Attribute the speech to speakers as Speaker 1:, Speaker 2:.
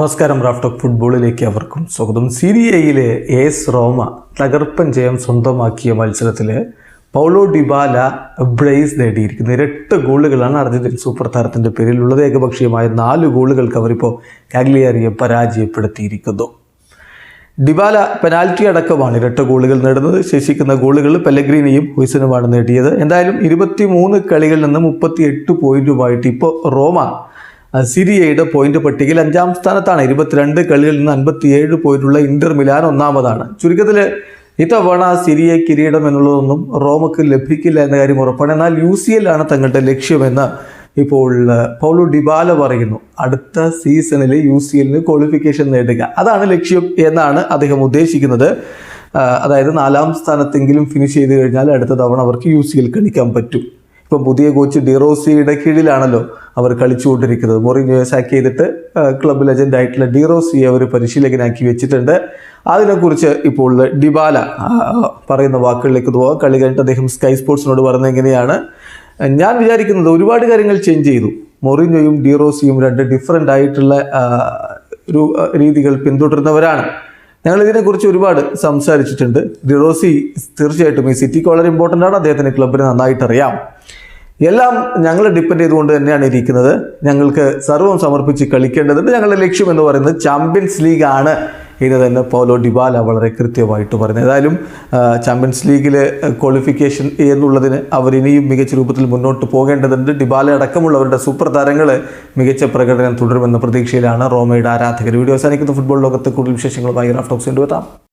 Speaker 1: നമസ്കാരം റാഫ്റ്റോ ഫുട്ബോളിലേക്ക് അവർക്കും സ്വാഗതം. സിരിയയിലെ എസ് റോമ തകർപ്പൻ ജയം സ്വന്തമാക്കിയ മത്സരത്തിൽ പൗലോ ഡിബാല ബ്രേസ് നേടിയിരിക്കുന്നത് ഇരട്ട ഗോളുകളാണ് അർജന്റീൻ സൂപ്പർ താരത്തിന്റെ പേരിലുള്ളത്. ഏകപക്ഷീയമായ നാല് ഗോളുകൾക്ക് അവരിപ്പോൾ കാഗ്ലിയാരിയെ പരാജയപ്പെടുത്തിയിരിക്കുന്നു. ഡിബാല പെനാൽറ്റി അടക്കമാണ് ഇരട്ട ഗോളുകൾ നേടുന്നത്. ശേഷിക്കുന്ന ഗോളുകൾ പെലഗ്രീനിയും ഹുയ്സനുമാണ് നേടിയത്. എന്തായാലും ഇരുപത്തി മൂന്ന് കളികളിൽ നിന്ന് മുപ്പത്തി എട്ട് പോയിന്റുമായിട്ട് ഇപ്പോൾ റോമ സിരിയയുടെ പോയിന്റ് പട്ടികയിൽ അഞ്ചാം സ്ഥാനത്താണ്. ഇരുപത്തിരണ്ട് കളികളിൽ നിന്ന് അൻപത്തിയേഴ് പോയിന്റുള്ള ഇന്റർ മിലാൻ ഒന്നാമതാണ്. ചുരുക്കത്തിൽ ഇത്തവണ സിരിയ കിരീടം എന്നുള്ളതൊന്നും റോമക്ക് ലഭിക്കില്ല എന്ന കാര്യം ഉറപ്പാണ്. എന്നാൽ യു സി എൽ ആണ് തങ്ങളുടെ ലക്ഷ്യമെന്ന് ഇപ്പോൾ പൗലോ ഡിബാല പറയുന്നു. അടുത്ത സീസണിൽ യു സി എല്ലിന് ക്വാളിഫിക്കേഷൻ നേടുക. അതാണ് ലക്ഷ്യം എന്നാണ് അദ്ദേഹം ഉദ്ദേശിക്കുന്നത്. അതായത് നാലാം സ്ഥാനത്തെങ്കിലും ഫിനിഷ് ചെയ്ത് കഴിഞ്ഞാൽ അടുത്ത തവണ അവർക്ക് യു സി എൽ കളിക്കാൻ പറ്റും. ഇപ്പം പുതിയ കോച്ച് ഡിറോസിയുടെ കീഴിലാണല്ലോ അവർ കളിച്ചുകൊണ്ടിരിക്കുന്നത്. മൊറിഞ്ഞോയെ സാക്ക് ചെയ്തിട്ട് ക്ലബ് ലെജൻഡ് ആയിട്ടുള്ള ഡിറോസിയെ അവർ പരിശീലകനാക്കി വെച്ചിട്ടുണ്ട്. അതിനെക്കുറിച്ച് ഇപ്പോൾ ഡിബാല പറയുന്ന വാക്കുകളിലേക്ക് പോവാം. കളി കഴിഞ്ഞിട്ട് അദ്ദേഹം സ്കൈ സ്പോർട്സിനോട് പറയുന്നത് എങ്ങനെയാണ് ഞാൻ വിചാരിക്കുന്നത് ഒരുപാട് കാര്യങ്ങൾ ചേഞ്ച് ചെയ്തു. മൊറിഞ്ഞോയും ഡിറോസിയും രണ്ട് ഡിഫറെന്റ് ആയിട്ടുള്ള ഒരു രീതികൾ പിന്തുടരുന്നവരാണ് ഞങ്ങൾ ഇതിനെക്കുറിച്ച് ഒരുപാട് സംസാരിച്ചിട്ടുണ്ട്. ഡിറോസി തീർച്ചയായിട്ടും ഈ സിറ്റിക്ക് വളരെ ഇമ്പോർട്ടന്റ് ആണ്. അദ്ദേഹത്തിന് ക്ലബിന് നന്നായിട്ട് അറിയാം എല്ലാം ഞങ്ങൾ ഡിപ്പെൻഡ് ചെയ്തുകൊണ്ട് തന്നെയാണ് ഇരിക്കുന്നത്. ഞങ്ങൾക്ക് സർവം സമർപ്പിച്ച് കളിക്കേണ്ടതുണ്ട്. ഞങ്ങളുടെ ലക്ഷ്യം എന്ന് പറയുന്നത് ചാമ്പ്യൻസ് ലീഗ് ആണ് എന്ന് തന്നെ പൗലോ ഡിബാല വളരെ കൃത്യമായിട്ട് പറഞ്ഞു. ഏതായാലും ചാമ്പ്യൻസ് ലീഗിലെ ക്വാളിഫിക്കേഷൻ എന്നുള്ളതിന് അവർ ഇനിയും മികച്ച രൂപത്തിൽ മുന്നോട്ട് പോകേണ്ടതുണ്ട്. ഡിബാല അടക്കമുള്ളവരുടെ സൂപ്പർ താരങ്ങൾ മികച്ച പ്രകടനം തുടരുമെന്ന പ്രതീക്ഷയിലാണ് റോമയുടെ ആരാധകർ. വീഡിയോ അവസാനിക്കുന്ന. ഫുട്ബോൾ ലോകത്ത് കൂടുതൽ വിശേഷങ്ങളുമായി റാഫ്റ്റോക്സ് കൊണ്ടുവെത്താം